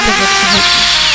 ধন্যবাদ